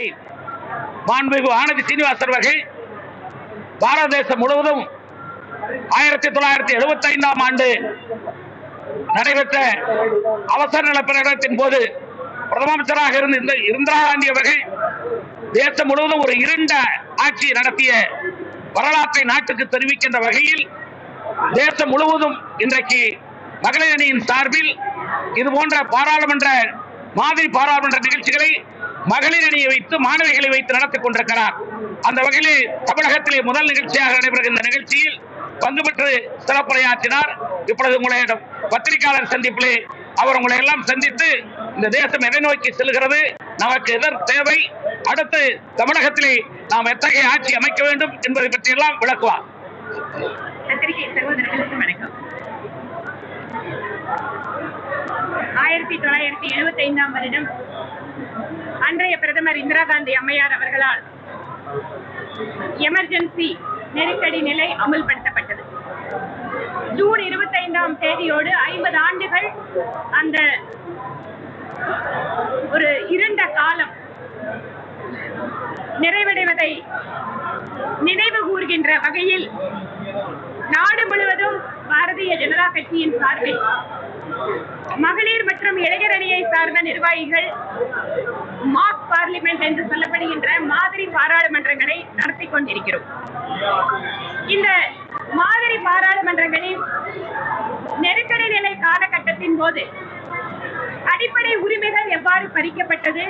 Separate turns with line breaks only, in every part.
தந்தை மாண்புமிகு ஆனந்தி சீனிவாசன் அவர்கள் பாரத தேசம் முழுவதும் ஆயிரத்தி தொள்ளாயிரத்தி எழுபத்தி ஐந்தாம் ஆண்டு நடைபெற்ற அவசர நில பிரகடனத்தின் போது பிரதம அமைச்சராக இருந்த இந்த இந்திரா காந்தி அவர்கள் தேசம் முழுவதும் ஒரு இருண்ட ஆட்சி நடத்திய வரலாற்றை நாட்டுக்கு தெரிவிக்கின்ற வகையில் தேசம் முழுவதும் இன்றைக்கு மகளிர் அணியின் சார்பில் இது போன்ற பாராளுமன்ற மாதிரி பாராளுமன்ற நிகழ்ச்சிகளை மகளிர் அணியை வைத்து மாணவிகளை வைத்து நடத்திக் கொண்டிருக்கிறார். அந்த வகையில் தமிழகத்திலே முதல் நிகழ்ச்சியாக நடைபெறுகின்ற நிகழ்ச்சியில் பங்கு பெற்று சிறப்புரையாற்றினார். இப்பொழுது உங்களை பத்திரிகையாளர் சந்திப்பிலே அவர் உங்களை எல்லாம் சந்தித்து இந்த தேசம் எதை நோக்கி செல்கிறது நமக்கு எதர் தேவை அடுத்து தமிழகத்திலே நாம் எத்தகைய ஆட்சி அமைக்க வேண்டும் என்பதை பற்றியெல்லாம் விளக்குவார்.
ஆயிரத்தி தொள்ளாயிரத்தி எழுபத்தி ஐந்தாம் வருடம் அன்றைய பிரதமர் இந்திரா காந்தி அம்மையார் அவர்களால் எமர்ஜென்சி நெருக்கடி நிலை அமுல்படுத்தப்பட்டது. ஜூன் இருபத்தைந்தாம் தேதியோடு ஐம்பது ஆண்டுகள் அந்த ஒரு இருண்ட காலம் நிறைவடைவதை நினைவு கூர்கின்ற வகையில் நாடு முழுவதும் பாரதிய ஜனதா கட்சியின் சார்பில் மகளிர் மற்றும் இளைஞர் அணியை சார்ந்த நிர்வாகிகள் மாக் பார்லிமெண்ட் என்று சொல்லப்படுகின்ற மாதிரி பாராளுமன்றங்களை நடத்தி கொண்டிருக்கிறோம். இந்த மாதிரி பாராளுமன்றங்களில் நெருக்கடி நிலை காலகட்டத்தின் போது அடிப்படை உரிமைகள் எவ்வாறு பறிக்கப்பட்டது?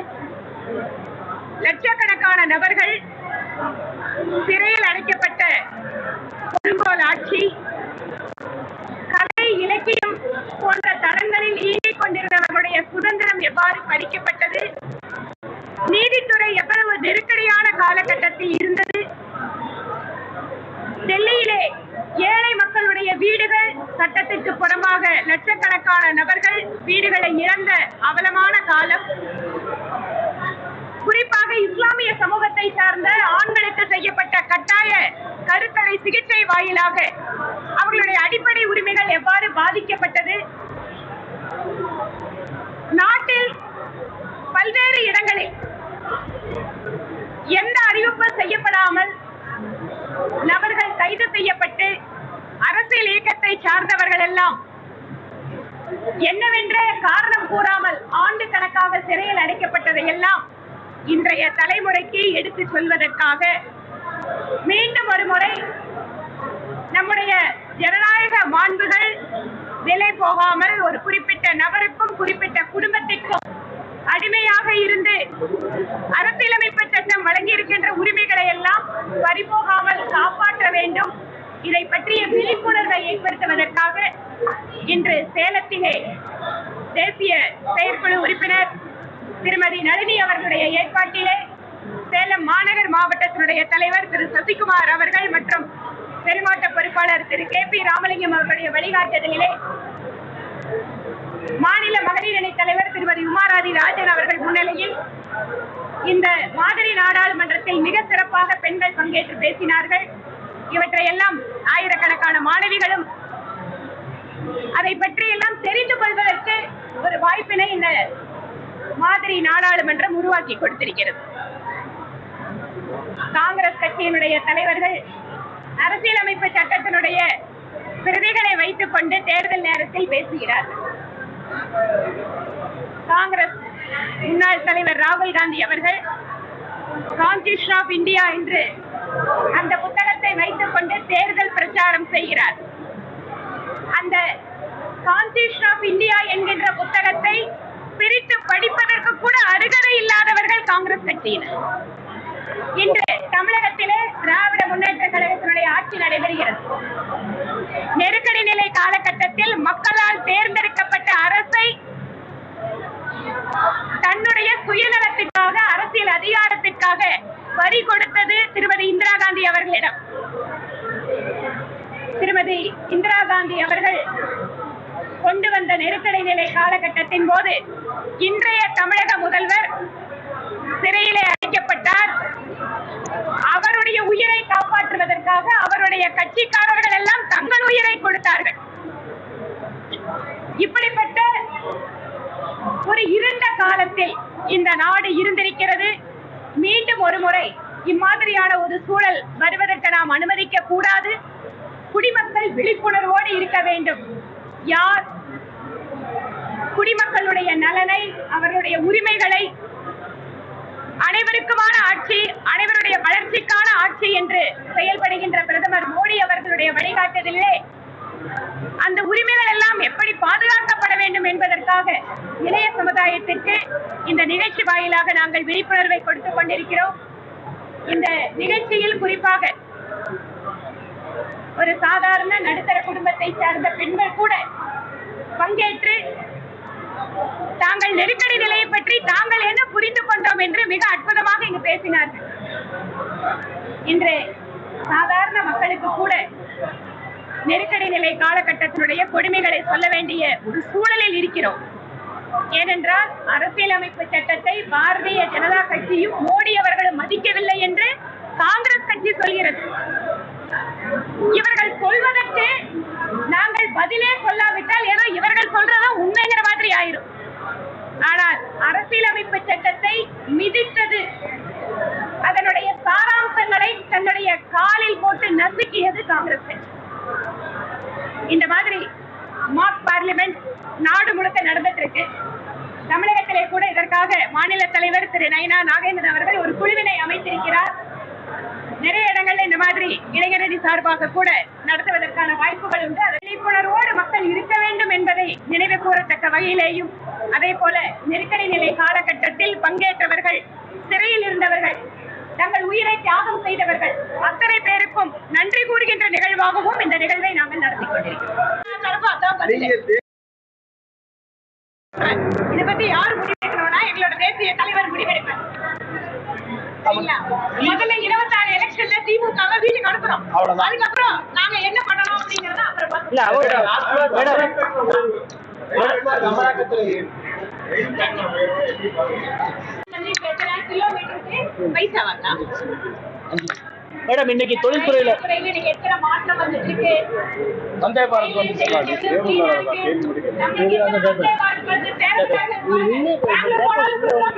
லட்சக்கணக்கான நபர்கள் சிறையில் அடைக்கப்பட்ட கொடுங்கோல் ஆட்சி போன்ற தரங்களில் இயங்கிக் கொண்டிருந்தவர்களுடைய சுதந்திரம் எவ்வாறு பறிக்கப்பட்டது? நீதித்துறை எவ்வளவு நெருக்கடியான காலகட்டத்தில் இருந்தது? டெல்லியிலே ஏழை மக்களுடைய வீடுகள் சட்டத்திற்கு புறமாக லட்சக்கணக்கான நபர்கள் வீடுகளை இழந்த அவலமான காலம். குறிப்பாக இஸ்லாமிய சமூகத்தை சார்ந்த ஆண்களுக்கு செய்யப்பட்ட கட்டாய கருத்தடை சிகிச்சை வாயிலாக அவர்களுடைய அடிப்படை உரிமைகள் எவ்வாறு பாதிக்கப்பட்டது? நாட்டில் பல்வேறு இடங்களில் எந்த அறிவிப்பும் செய்யப்படாமல் நபர்கள் கைது செய்யப்பட்டு அரசியல் இயக்கத்தை சார்ந்தவர்கள் எல்லாம் என்னவென்ற காரணம் கூறாமல் ஆண்டு கணக்காக சிறையில் அடைக்கப்பட்டதை எல்லாம் இன்றைய தலைமுறைக்கு எடுத்து சொல்வதற்காக மீண்டும் ஒரு முறை ஜனநாயக மாண்புகள் விலை போகாமல் ஒரு குறிப்பிட்ட நபருக்கும் குறிப்பிட்ட குடும்பத்திற்கும் அடிமையாக இருந்து அரசியலமைப்பு சட்டம் வழங்கியிருக்கின்ற உரிமைகளை எல்லாம் பறிபோகாமல் காப்பாற்ற வேண்டும். இதை பற்றிய விழிப்புணர்வை ஏற்படுத்துவதற்காக இன்று சேலத்திலே தேசிய செயற்குழு உறுப்பினர் திருமதி நளினி அவர்களுடைய ஏற்பாட்டிலே சேலம் மாநகர் மாவட்டத்தினுடைய தலைவர் திரு சசிகுமார் அவர்கள் மற்றும் பெருமாட்ட பொறுப்பாளர் திரு கே பி ராமலிங்கம் அவர்களுடைய வழிகாட்டுதலிலே மாநில மகளிர் அணி தலைவர் திருமதி உமாராதி ராஜன் அவர்கள் முன்னிலையில் இந்த மாதிரி நாடாளுமன்றத்தில் மிக சிறப்பாக பெண்கள் பங்கேற்று பேசினார்கள். இவற்றை எல்லாம் ஆயிரக்கணக்கான மாணவிகளும் அதை பற்றி எல்லாம் தெரிந்து கொள்வதற்கு ஒரு வாய்ப்பினை இந்த மாதிரி நாடாளுமன்றம் உருவாக்கி கொடுத்திருக்கிறது. காங்கிரஸ் கட்சியினுடைய தலைவர்கள் அரசியலமைப்பு சட்டத்தினுடைய பிரதிகளை வைத்துக் கொண்டு தேர்தல் நேரத்தில் பேசுகிறார். காங்கிரஸ் முன்னாள் தலைவர் ராகுல் காந்தி அவர்கள் கான்ஸ்டியூஷன் ஆஃப் இந்தியா என்று அந்த புத்தகத்தை வைத்துக் கொண்டு தேர்தல் பிரச்சாரம் செய்கிறார். அந்த கான்ஸ்டியூஷன் ஆஃப் இந்தியா என்கின்ற புத்தகத்தை பிரித்து படிப்பதற்கு கூட அருகதை இல்லாதவர்கள் காங்கிரஸ் கட்சியினர். இன்று தமிழகத்திலே திராவிட முன்னேற்ற கழகத்தினுடைய ஆட்சி நடைபெறுகிறது. நெருக்கடி நிலை காலகட்டத்தில் மக்களால் தேர்ந்தெடுக்கப்பட்ட அரசை தன்னுடைய சுயநலத்திற்காக அரசியல் அதிகாரத்திற்காக வரி கொடுத்தது திருமதி இந்திரா காந்தி அவர்களிடம். திருமதி இந்திரா காந்தி அவர்கள் கொண்டு வந்த நெருக்கடி நிலை காலகட்டத்தின் போது இன்றைய தமிழக முதல்வர் சிறையிலே அடைக்கப்பட்ட அவருடைய உயிரை காப்பாற்றுவதற்காக அவருடைய கட்சிக்காரர்கள் எல்லாம் தங்கள் உயிரை கொடுத்தார்கள். இப்படிப்பட்ட ஒரு இருண்ட காலத்தில் இந்த நாடு இருந்திருக்கிறது. ஒரு முறை இம்மாதிரியான ஒரு சூழல் வருவதற்கு நாம் அனுமதிக்க கூடாது. குடிமக்கள் விழிப்புணர்வோடு இருக்க வேண்டும். யார் குடிமக்களுடைய நலனை அவர்களுடைய உரிமைகளை அனைவருக்குமான ஆட்சி அனைவருடைய வளர்ச்சிக்கான ஆட்சி என்று செயல்படுகிறது பிரதமர் மோடி அவர்களுடைய வழிகாட்டுதலிலே அந்த உரிமைகள் எல்லாம் எப்படி பாதுகாக்கப்பட வேண்டும் என்பதற்காக இளைய சமுதாயத்திற்கு இந்த நிகழ்ச்சி வாயிலாக நாங்கள் விழிப்புணர்வை கொடுத்துக் கொண்டிருக்கிறோம். இந்த நிகழ்ச்சியில் குறிப்பாக ஒரு சாதாரண நடுத்தர குடும்பத்தை சார்ந்த பெண்கள் கூட பங்கேற்று தாங்கள் நெருக்கடி நிலையை பற்றி தாங்கள் என்ன புரிந்து கொண்டோம் என்று மிக அற்புதமாக இங்கு பேசினார்கள். இன்று சாதாரண மக்களுக்கு கூட நெருக்கடி நிலை காலகட்டத்தினுடைய கொடுமைகளை சொல்ல வேண்டிய ஒரு சூழலில் இருக்கிறோம். ஏனென்றால் அரசியலமைப்பு சட்டத்தை பாரதிய ஜனதா கட்சியும் மோடி அவர்களும் மதிக்கவில்லை என்று காங்கிரஸ் கட்சி சொல்கிறது. இவர்கள் சொல்வதற்கு நாங்கள் பதிலே சொல்லாவிட்டால் ஏதோ இவர்கள் சொல்றதும் உண்மைங்கிற மாதிரி ஆயிரும். ஆனால் அரசியலமைப்பு சட்டத்தை மிதித்தது அதனுடைய சாராம்சங்களை தன்னுடைய காலில் போட்டு நசுக்கியது காங்கிரஸ் கட்சி. இந்த மாதிரி மாக் பார்லிமெண்ட் நாடு முழுக்க நடந்துட்டு இருக்கு தமிழகத்திலே கூட இதற்காக மாநில தலைவர் திரு நயனா நாகேந்திரன் அவர்கள் ஒரு குழுவினை அமைத்திருக்கிறார். நிறைய இடங்கள்ல இந்த மாதிரி இளைஞரணி சார்பாக கூட நடத்துவதற்கான வாய்ப்புகள் உண்டு. அதை விழிப்புணர்வோடு மக்கள் இருக்க வேண்டும் என்பதை நினைவு கூறத்தக்க வகையிலேயும் அதே போல நெருக்கடி நிலை காலகட்டத்தில் பங்கேற்றவர்கள் சிறையில் இருந்தவர்கள் தங்கள் உயிரை தியாகம் செய்தவர்கள் அத்தனை பேருக்கும் நன்றி கூறுகின்ற நிகழ்வாகவும் இந்த நிகழ்வை நாங்கள் நடத்தி கொண்டிருக்கிறோம். தரப்பு அதான் பதில். இதை பத்தி யார் முடிவெடுக்கணும்னா எங்களோட தேசிய தலைவர் முடிவெடுப்பார்? முதல்ல இருபத்தாறு எலெக்ஷன்ல திமுக வீட்டுக்கு அனுப்புறோம். அதுக்கப்புறம் நாங்க என்ன பண்ணணும் அப்படிங்கறத அப்புறம் கிலோமீட்டருக்கு பைசா வரலாம்
மேடம் இன்னைக்கு தொழில்துறையில
துறையில இன்னைக்கு எத்தனை மாற்றம் வந்துட்டு இருக்கு
வந்தே பாரத் வந்து
நமக்கு எத்தனை வந்தே பாரத் வந்து சேரத்துக்காக பேங்களூர் போனாலும் திரும்ப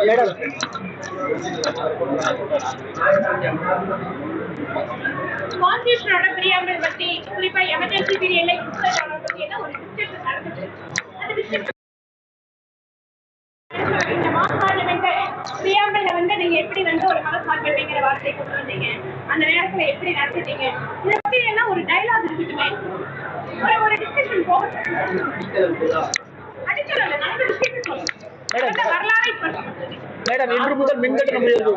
மேடம்
கான்ஸ்டியூஷனோட பிரியாமல் பற்றி குறிப்பா எமர்ஜென்சி பீரியட்ல யுத்தம் பத்தி எல்லாம் ஒரு டிஸ்கஷன் அந்த டிஸ்கஷன் இந்த மாஸ் பார்லிமெண்ட் பிரியாம்பல்ல வந்து நீங்க எப்படி வந்து ஒரு மதம் பார்க்கறீங்கிற வார்த்தை கொண்டு வந்தீங்க? அந்த நேரத்துல எப்படி நடத்திட்டீங்க இதை பத்தி எல்லாம் ஒரு டைலாக் இருக்கட்டுமே ஒரு ஒரு டிஸ்கஷன் போகட்டும். அடிச்சல நடந்த விஷயத்தை சொல்லுங்க.
மேடம். இன்று முதல் மின்கட்டணம் உயர்வு.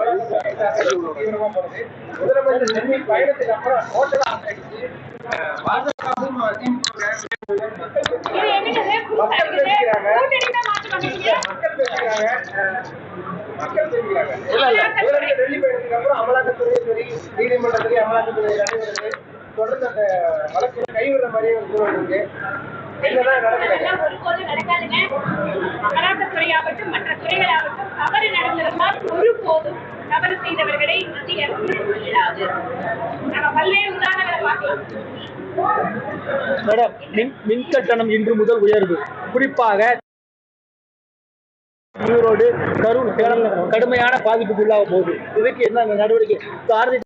அமலாக்கத்துறை. சரி நீதிமன்றத்துறை அமலாக்கத்துறை தொடர்ந்து அந்த வழக்கு கைவிடுற மாதிரியே ஒரு சூழல் இருக்கு.
அதெல்லாம் ஒருபோதும் நடக்காதுங்க. அமலாக்கத்துறையாகட்டும் மற்ற துறைகளாகட்டும் தவறு நடந்திருந்தால் ஒருபோதும் தவறு செய்தவர்களை மத்திய அரசு விடாது நம்ம பல்வேறு உதாரணங்களை பார்க்கலாம்.
மேடம் மின் மின்கட்டணம் இன்று முதல் உயர்வு. குறிப்பாக ஈரோடு கரூர் சேலம் கடுமையான பாதிப்புக்கு உள்ளாக போகுது இதுக்கு என்ன நடவடிக்கை? பாரதிய